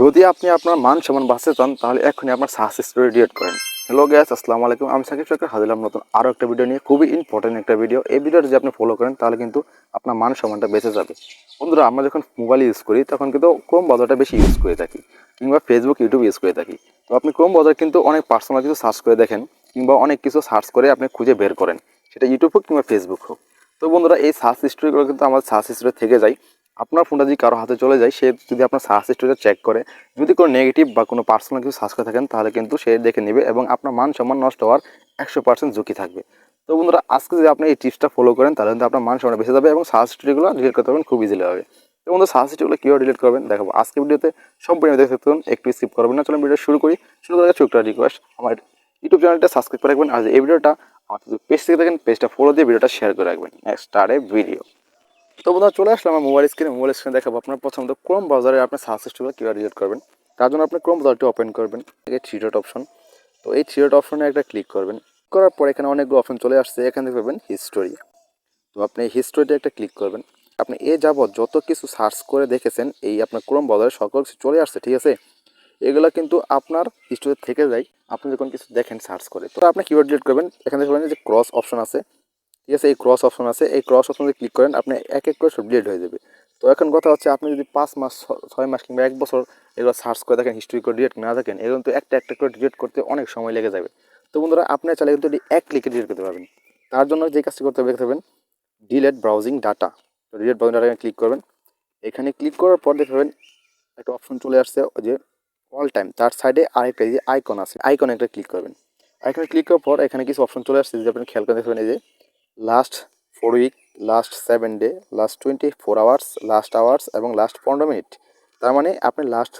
যদি আপনি আপনার মান সম্মান বাঁচতে চান, তাহলে এখনই আপনার সাহস স্টোরি ডিলিট করেন। হ্যালো গ্যাস আসসালামু আলাইকুম। আমি সাকিব সরকার হাজিলাম নতুন আরও একটা ভিডিও নিয়ে। খুবই ইম্পর্টেন্ট একটা ভিডিও এই ভিডিওটা যদি আপনি ফলো করেন, তাহলে কিন্তু আপনার মান সম্মানটা বেঁচে যাবে। বন্ধুরা, আমরা যখন মোবাইল ইউজ করি, তখন কিন্তু ক্রোম বাজারটা বেশি ইউজ করে থাকি কিংবা ফেসবুক ইউটিউব ইউজ করে থাকি। তো আপনি ক্রোম বাজার কিন্তু অনেক পার্সোনাল কিছু সার্চ করে দেখেন কিংবা অনেক কিছু সার্চ করে আপনি খুঁজে বের করেন। সেটা ইউটিউব হোক কিংবা ফেসবুক হোক। তো বন্ধুরা, এই সার্চ হিস্ট্রিগুলো কিন্তু আমার সার্চ হিস্ট্রি থেকে যায়। আপনার ফোনটা যদি কারও হাতে চলে যায়, সে যদি আপনার সার্চ হিস্ট্রিটা চেক করে, যদি কোনো নেগেটিভ বা কোনো পার্সোনাল কিছু সার্চ করে থাকেন, তাহলে কিন্তু সে দেখে নেবে এবং আপনার মান সম্মান নষ্ট হওয়ার একশো পার্সেন্ট ঝুঁকি থাকবে। তো বন্ধুরা, আজকে যদি আপনি এই টিপসটা ফলো করেন, তাহলে কিন্তু আপনার মান সম্মান বেঁচে যাবে এবং সার্চ হিস্ট্রিগুলো ডিলিট করতে পারবেন, খুব ইজিলি হবে। তো বন্ধু সার্চ হিস্ট্রিগুলো কীভাবে ডিলিট করবেন, দেখাবো। আজকে ভিডিওতে সম্পূর্ণ দেখতে থাকুন, একটু স্কিপ করবেন না। চলুন ভিডিও শুরু করি। শুরু করার ছোট্ট রিকোয়েস্ট আমার ইউটিউব চ্যানেলটা সাবস্ক্রাইব করে রাখবেন। আর এই ভিডিওটা আমার পেজ থেকে দেখেন পেজটা ফলো দিয়ে ভিডিওটা শেয়ার করে রাখবেন। নেক্সট স্টার্ট এ ভিডিও তো বন্ধুরা চলে আসলাম আমার মোবাইল স্ক্রিনে মোবাইল স্ক্রিনে দেখাবো আপনার প্রথমত ক্রোম ব্রাউজারে আপনার সার্চ হিস্ট্রিগুলো কীভাবে ডিলিট করবেন। তার জন্য আপনি ক্রোম ব্রাউজারটি ওপেন করবেন। এই থ্রি ডট অপশন তো এই থ্রি ডট অপশনে একটা ক্লিক করবেন। করার পর এখানে অনেকগুলো অপশন চলে আসছে। এখান থেকে পাবেন হিস্টোরি তো আপনি হিস্টোরিতে একটা ক্লিক করবেন। আপনি এ যাবৎ যত কিছু সার্চ করে দেখেছেন, এই আপনার ক্রোম ব্রাউজারে সকল কিছু চলে আসছে, ঠিক আছে? এগুলো কিন্তু আপনার হিস্টোরি থেকে যায়। আপনি যখন কিছু দেখেন সার্চ করে। তো আপনি কিওয়ার্ড ডিলিট করবেন? এখানে দেখবেন যে ক্রস অপশন আছে। ঠিক আছে, এই ক্রস অপশন আছে, এই ক্রস অপশনে ক্লিক করেন, আপনি এক এক করে সব ডিলিট হয়ে যাবে। তো এখন কথা হচ্ছে, আপনি যদি পাঁচ মাস ছয় মাস কিংবা এক বছর এগুলো সার্চ করে থাকেন হিস্ট্রি করে ডিলিট না থাকেন এগুলো কিন্তু একটা একটা করে ডিলিট করতে অনেক সময় লেগে যাবে। তো বন্ধুরা আপনি চাইলে কিন্তু এটি এক ক্লিকে ডিলিট করতে পারবেন। তার জন্য যে কাজটি করতে হবে দেখতে পাবেন ডিলেট ব্রাউজিং ডাটা তো ডিলেট ব্রাউজিং ডাটা ক্লিক করবেন। এখানে ক্লিক করার পর দেখতে পাবেন একটা অপশন চলে আসছে যে অল টাইম তার সাইডে আরেকটা যে আইকন আছে আইকনে একটা ক্লিক করবেন। আইকনে ক্লিক করার পর এখানে কিছু অপশন চলে আসছে যে আপনি খেয়াল করে দেখবেন এই যে last four week last seven day last twenty four hours last hours এবং লাস্ট পনেরো মিনিট তার মানে আপনি লাস্ট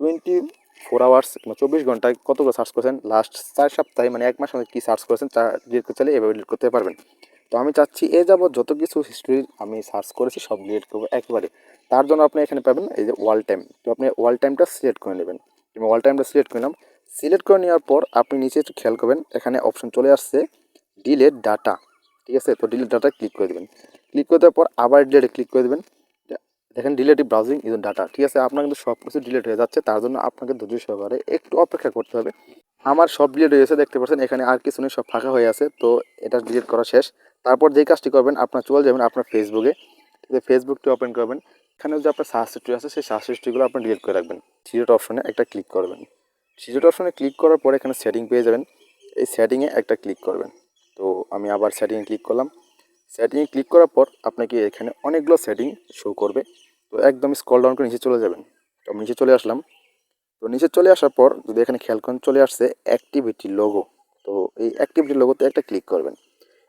টোয়েন্টি ফোর আওয়ার্স কিংবা চব্বিশ ঘন্টায় কতগুলো সার্চ করেছেন? লাস্ট চার সপ্তাহে মানে এক মাস মধ্যে কী সার্চ করেছেন তা ডিলিট করতে চাইলে এভাবে ডিলিট করতে পারবেন। তো আমি চাচ্ছি এ যাবৎ যত কিছু হিস্ট্রি আমি সার্চ করেছি সব ডিলিট করব একবারে। তার জন্য আপনি এখানে পাবেন এই যে ওয়াল টাইম তো আপনি ওয়াল টাইমটা সিলেক্ট করে নেবেন। কিংবা ওয়াল টাইমটা সিলেক্ট করে নিলাম সিলেক্ট করে নেওয়ার পর আপনি নিচে একটু খেয়াল করবেন, এখানে অপশন চলে আসছে ডিলেট ডাটা ঠিক আছে? তো ডিলেট ডাটা ক্লিক করে দেবেন। ক্লিক করে দেওয়ার পর আবার ডিলেটে ক্লিক করে দেবেন। দেখেন ডিলেটিভ ব্রাউজিং ইজ ডাটা ঠিক আছে? আপনার কিন্তু সব কিছু ডিলেট হয়ে যাচ্ছে। তার জন্য আপনাকে ধৈর্য সহকারে একটু অপেক্ষা করতে হবে। আমার সব ডিলেট হয়ে গেছে, দেখতে পাচ্ছেন, এখানে আর কিছু নেই, সব ফাঁকা হয়ে আছে। তো এটা ডিলিট করা শেষ। তারপর যেই কাজটি করবেন, আপনার চলে যাবেন আপনার ফেসবুকে ফেসবুকটি ওপেন করবেন। এখানে যে আপনার সার্চ হিস্ট্রি আছে, সেই সার্চ হিস্ট্রিগুলো আপনি ডিলিট করে রাখবেন। সিজেট অপশনে একটা ক্লিক করবেন। সিজেট অপশনে ক্লিক করার পর এখানে সেটিং পেয়ে যাবেন। এই সেটিংয়ে একটা ক্লিক করবেন। তো আমি আবার সেটিংয়ে ক্লিক করলাম। সেটিংয়ে ক্লিক করার পর আপনাকে এখানে অনেকগুলো সেটিং শো করবে। তো একদম স্কল ডাউন করে নিচে চলে যাবেন। তো নিচে চলে আসলাম। তো নিচে চলে আসার পর যদি এখানে খেয়াল করেন চলে আসছে অ্যাক্টিভিটি লোগো তো এই অ্যাক্টিভিটি লোগোতে একটা ক্লিক করবেন।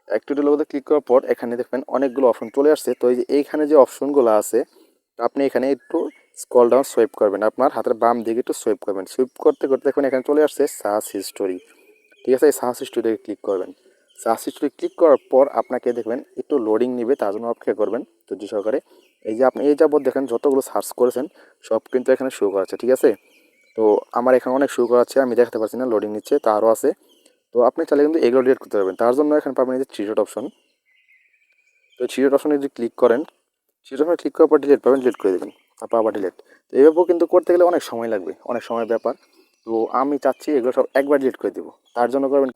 অ্যাক্টিভিটি লোগোতে ক্লিক করার পর এখানে দেখবেন অনেকগুলো অপশন চলে আসছে। তো এই যে এইখানে যে অপশনগুলো আছে আপনি এখানে একটু স্কল ডাউন সোয়েপ করবেন। আপনার হাতের বাম দিকে একটু সোয়েপ করবেন। সোয়েপ করতে করতে দেখবেন এখানে চলে আসছে সার্চ হিস্টোরি ঠিক আছে? এই সার্চ হিস্টোরিতে ক্লিক করবেন। সার্চ হিস্টোরি ক্লিক করার পর আপনাকে দেখবেন একটু লোডিং নিবে, তার জন্য অপেক্ষা করবেন ধৈর্য সহকারে। এই যে আপনি এই যাবৎ দেখেন যতগুলো সার্চ করেছেন, সব কিন্তু এখানে শো করাচ্ছে, ঠিক আছে? তো আমার এখানে অনেক শো করাচ্ছে, আমি দেখাতে পারছি না লোডিং নিচ্ছে তারও আছে। তো আপনি চাইলে কিন্তু এগুলো ডিলিট করতে পারবেন, তার জন্য এখানে পাবেন এই যে থ্রি ডট অপশন তো থ্রি ডট অপশনে যদি ক্লিক করেন থ্রিডট অপশনে ক্লিক করার পর ডিলিট পাবেন ডিলিট করে দেবেন, তারপর আবার ডিলিট তো এইভাবেও কিন্তু করতে গেলে অনেক সময় লাগবে, অনেক সময় ব্যাপার। তো আমি চাচ্ছি এগুলো সব একবার ডিলিট করে দেবো, তার জন্য করবেন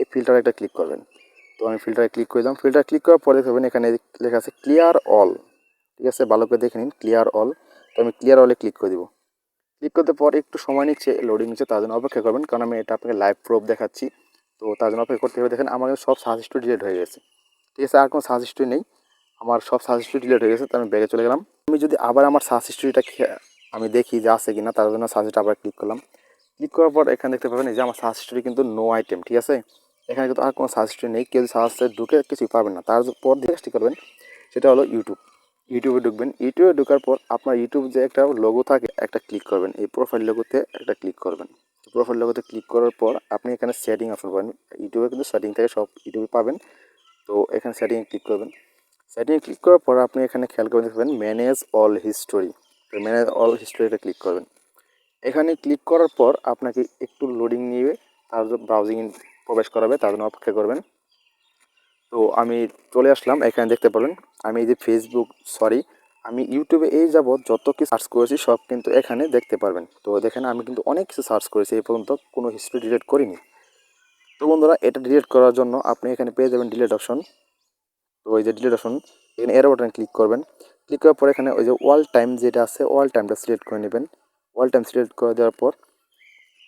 এই ফিল্টারে একটা ক্লিক করবেন। তো আমি ফিল্টারে ক্লিক করে দিলাম। ফিল্টার ক্লিক করার পরে দেখবেন এখানে লেখা আছে ক্লিয়ার অল ঠিক আছে? ভালো করে দেখে নিন ক্লিয়ার অল তো আমি ক্লিয়ার অলে ক্লিক করে দিব। ক্লিক করতে পর একটু সময় নিচ্ছে লোডিং নিচ্ছে, তার জন্য অপেক্ষা করবেন। কারণ আমি এটা আপনাকে লাইভ প্রুফ দেখাচ্ছি। তো তার জন্য অপেক্ষা করতে হবে। দেখেন আমার সব সার্চ ডিলিট হয়ে গেছে। ঠিক আছে? আর কোনো সার্চ হিস্ট্রি নেই। আমার সব সার্চ ডিলিট হয়ে গেছে। তো আমি ব্যাগে চলে গেলাম। আমি যদি আবার আমার সার্চ হিস্ট্রিটা আমি দেখি যে আছে কিনা, তার জন্য হিস্ট্রি আবার ক্লিক করলাম। ক্লিক করার পর এখানে দেখতে পাবেন যে আমার সার্চ হিস্ট্রি কিন্তু নো আইটেম ঠিক আছে? এখানে কিন্তু আর কোনো সার্চ নেই। কেউ সার্চে ঢুকে কিছুই পাবেন না। তারপর যে কাজটি করবেন, সেটা হলো ইউটিউব ইউটিউবে ঢুকবেন। ইউটিউবে ঢোকার পর আপনার ইউটিউব যে একটা লোগো থাকে, একটা ক্লিক করবেন। এই প্রোফাইল লোগোতে একটা ক্লিক করবেন। প্রোফাইল লোগোতে ক্লিক করার পর আপনি এখানে সেটিং অপশন পাবেন। ইউটিউবে কিন্তু সেটিং থেকে সব ইউটিউবে পাবেন। তো এখানে সেটিংয়ে ক্লিক করবেন। সেটিংয়ে ক্লিক করার পর আপনি এখানে খেয়াল করে দেখবেন ম্যানেজ অল হিস্টোরি তো ম্যানেজ অল হিস্টোরিটা ক্লিক করবেন। এখানে ক্লিক করার পর আপনাকে একটু লোডিং নিয়ে তার ব্রাউজিং প্রবেশ করাবে, তার জন্য অপেক্ষা করবেন। তো আমি চলে আসলাম, এখানে দেখতে পাবেন আমি এই যে ফেসবুক সরি আমি ইউটিউবে এই যাবৎ যত কিছু সার্চ করেছি, সব কিন্তু এখানে দেখতে পারবেন। তো দেখেন, আমি কিন্তু অনেক কিছু সার্চ করেছি, এই পর্যন্ত কোনো হিস্ট্রি ডিলিট করিনি। তো বন্ধুরা, এটা ডিলিট করার জন্য আপনি এখানে পেয়ে যাবেন ডিলিট অপশন তো ওই যে ডিলিট অপশন এখানে এরো বাটনে ক্লিক করবেন। ক্লিক করার পর এখানে ওই যে ওয়াল টাইম যেটা আছে ওয়াল টাইমটা সিলেক্ট করে নেবেন। ওয়াল টাইম সিলেক্ট করে দেওয়ার পর,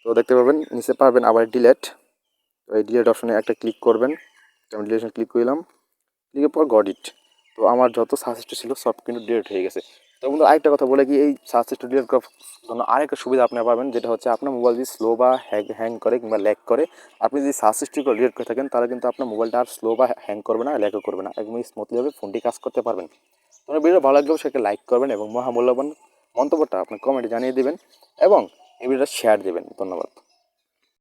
তো দেখতে পাবেন নিচে পারবেন আবার ডিলেট তো এই ডিলেট অপশানে একটা ক্লিক করবেন। তো আমি ডিলেশন ক্লিক করলাম। ক্লিকের পর গড ইট তো আমার যত সাজেস্ট ছিল সব কিন্তু ডিলেট হয়ে গেছে। তো বন্ধু, আরেকটা কথা বলে কি, এই সাজেস্ট ডিলেট করার জন্য আরেকটা সুবিধা আপনি পাবেন, যেটা হচ্ছে আপনার মোবাইল যদি স্লো বা হ্যাং হ্যাং করে কিংবা ল্যাক করে, আপনি যদি সাজেস্টগুলো ডিলেট করে থাকেন, তাহলে কিন্তু আপনার মোবাইলটা আর স্লো বা হ্যাং করবে না ল্যাকও করবে না একদম স্মুথলিভাবে ফোনটি কাজ করতে পারবেন। তোমার ভিডিও ভালো লাগলেও সেটা লাইক করবেন এবং মহামূল্যবান মন্তব্যটা আপনার কমেন্টে জানিয়ে দেবেন এবং এই ভিডিওটা শেয়ার দেবেন। ধন্যবাদ।